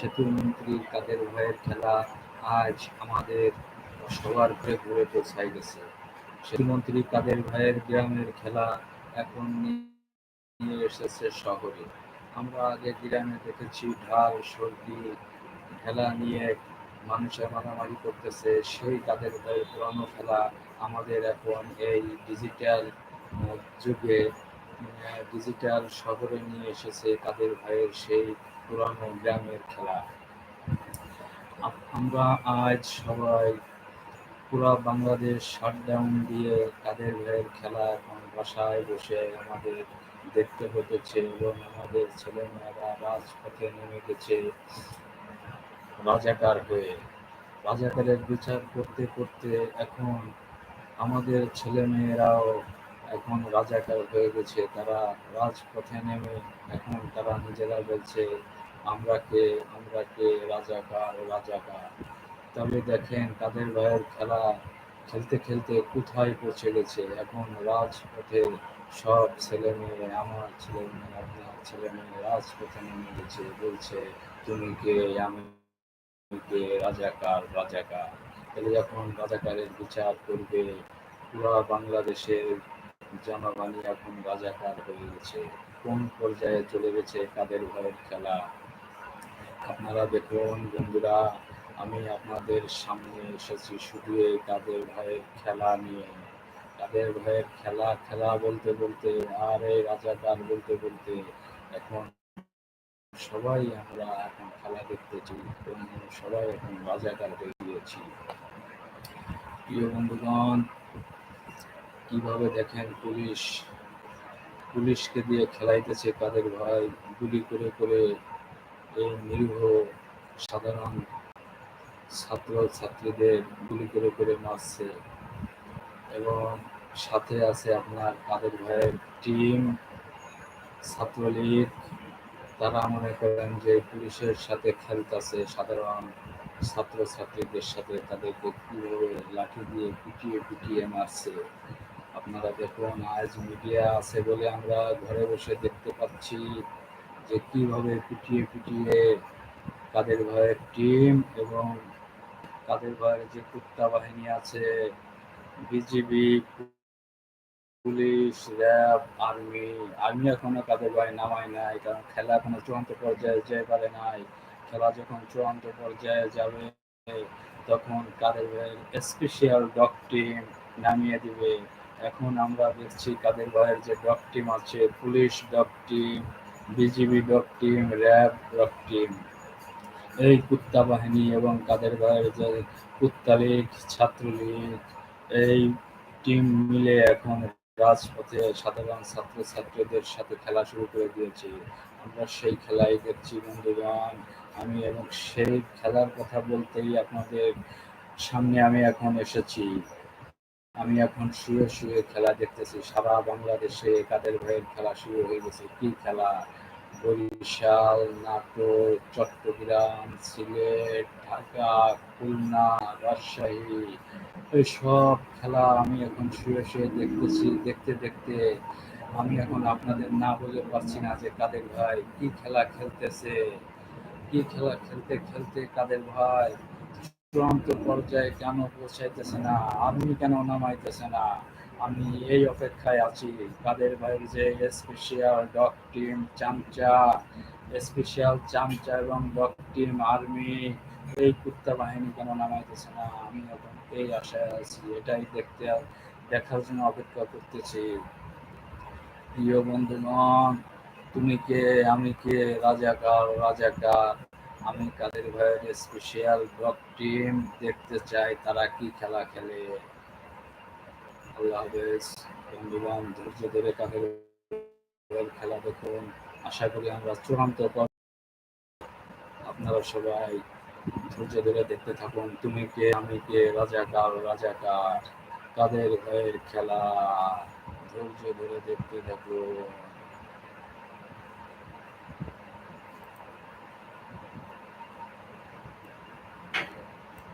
সেতু মন্ত্রী কাদের ভাইয়ের খেলা আজ আমাদের সবার ঘরে ঘুরে পৌঁছাই গেছে সেতু মন্ত্রী কাদের ভাইয়ের গ্রামের খেলা এখন নিয়ে এসেছে শহরে। আমরা আগে গ্রামে দেখেছি ঢাল, সর্দি খেলা নিয়ে মানুষের মারামারি করতেছে। সেই কাদের ভাইয়ের পুরানো খেলা আমাদের এখন এই ডিজিটাল যুগে ডিজিটাল শহরে নিয়ে এসেছে কাদের ভাইয়ের সেই পুরানো গ্রামের খেলা। আমরা আজ সবাই পুরা বাংলাদেশ শাটডাউন দিয়ে কাদের ভাইয়ের খেলা এখন বাসায় বসে আমাদের দেখতে হতেছে এবং আমাদের ছেলেমেয়েরা রাজপথে নেমে গেছে রাজাকার হয়ে। রাজাকারের বিচার করতে করতে এখন আমাদের ছেলেমেয়েরাও এখন রাজাকার হয়ে গেছে। তারা রাজপথে নেমে এখন তারা নিজেরা বলছে আমরা কে আমরা কে রাজাকার রাজাকার তবে দেখেন তাদের ভাইয়ের খেলা খেলতে খেলতে কোথায় পৌঁছে গেছে। এখন রাজপথে সব ছেলে মেয়ে আমার ছেলে মেয়ে আপনার ছেলে মেয়ে রাজপথে নেমে গেছে, বলছে, তুমি কে? আমি কে? রাজাকার রাজাকার তাহলে যখন রাজাকারের বিচার করবে। পুরা বাংলাদেশের জনগণই এখন রাজাকার হয়ে গেছে। কোন পর্যায়ে চলে গেছে কাদের ভয়ের খেলা? আপনারা দেখুন, বন্ধুরা, আমি আপনাদের সামনে এসেছি শুধু এই কাদের ভয়ের খেলা নিয়ে। কাদের ভয়ের খেলা খেলা বলতে বলতে, আর এই রাজাকার বলতে বলতে এখন সবাই আমরা এখন খেলা দেখতেছি সবাই এখন রাজাকার হয়ে গিয়েছি। প্রিয় বন্ধুগণ, কীভাবে দেখেন পুলিশ? পুলিশকে দিয়ে খেলাইতেছে কাদের ভাই? গুলি করে করে এই নিরীহ সাধারণ ছাত্র ছাত্রীদের গুলি করে করে মারছে এবং সাথে আছে আপনার কাদের ভাইয়ের টিম ছাত্রলীগ। তারা মনে করেন যে পুলিশের সাথে খেলতেছে সাধারণ ছাত্র ছাত্রীদের সাথে তাদেরকে কীভাবে লাঠি দিয়ে পিটিয়ে পিটিয়ে মারছে। আপনারা দেখুন, আজ মিডিয়া আছে বলে আমরা ঘরে বসে দেখতে পাচ্ছি। যে কীভাবে পিটিয়ে পিটিয়ে কাদের ভয়ের টিম এবং কাদের ভয়ের যে কুত্তা বাহিনী আছে, BGB, police, RAB, army army এখনও কাদের ভয় নামায় নাই, কারণ খেলা এখনও চূড়ান্ত পর্যায়ে যেতে পারে নাই। খেলা যখন চূড়ান্ত পর্যায়ে যাবে, তখন কাদের ভয়ের স্পেশাল ডক টিম নামিয়ে দিবে। এখন আমরা দেখছি কাদের ভয়ের যে ডক টিম আছে, police dog team BGB dog team, RAB dog team. এই কুত্তা বাহিনী এবং কাদের ভাইয়ের যে কুত্তা লীগ ছাত্রলীগ এই টিম মিলে এখন রাজপথে সাধারণ ছাত্র ছাত্রীদের সাথে খেলা শুরু করে দিয়েছে। আমরা সেই খেলাই দেখছি, বন্ধুগণ। আমি এবং সেই খেলার কথা বলতেই আপনাদের সামনে আমি এখন এসেছি। আমি এখন শুয়ে শুয়ে খেলা দেখতেছি। সারা বাংলাদেশে কাদের ভাইয়ের খেলা শুরু হয়ে গেছে। কি খেলা? বরিশাল, নাটোর, চট্টগ্রাম, সিলেট, ঢাকা, খুলনা, রাজশাহী, এই সব খেলা আমি এখন শুয়ে শুয়ে দেখতেছি, দেখতে দেখতে আমি এখন আপনাদের না বলে পারছি না যে কাদের ভাই কি খেলা খেলতেছে, কি খেলা খেলতে খেলতে কাদের ভাই চূড়ান্ত পর্যায়ে কেন পৌঁছাইতেছে না আপনি কেন নামাইতেছে না? আমি এই অপেক্ষায় আছি। কাদের ভাইয়ের যে স্পেশাল ডগ টিম চামচা স্পেশাল চামচা এবং ডগ টিম আর্মি এই কুত্তা বাহিনী কেন নামাইতেছে না? আমি এখন এই আশায় আছি, এটাই দেখতে, দেখার জন্য অপেক্ষা করতেছি। প্রিয় বন্ধুগণ, তুমি কে? আমি কে? রাজাকার রাজাকার। আমি কাদের ভাইয়ের স্পেশাল ডগ টিম দেখতে চাই, তারা কি খেলা খেলে? আল্লাহ হাফেজ বন্ধুবান ধৈর্য ধরে কাদের খেলা দেখুন। আশা করি আমরা চূড়ান্ত আপনারা সবাই ধৈর্য ধরে দেখতে থাকুন। তুমি কে, আমি কে রাজাকার রাজাকার কাদের হয়ে খেলা? ধৈর্য ধরে দেখতে থাকুন।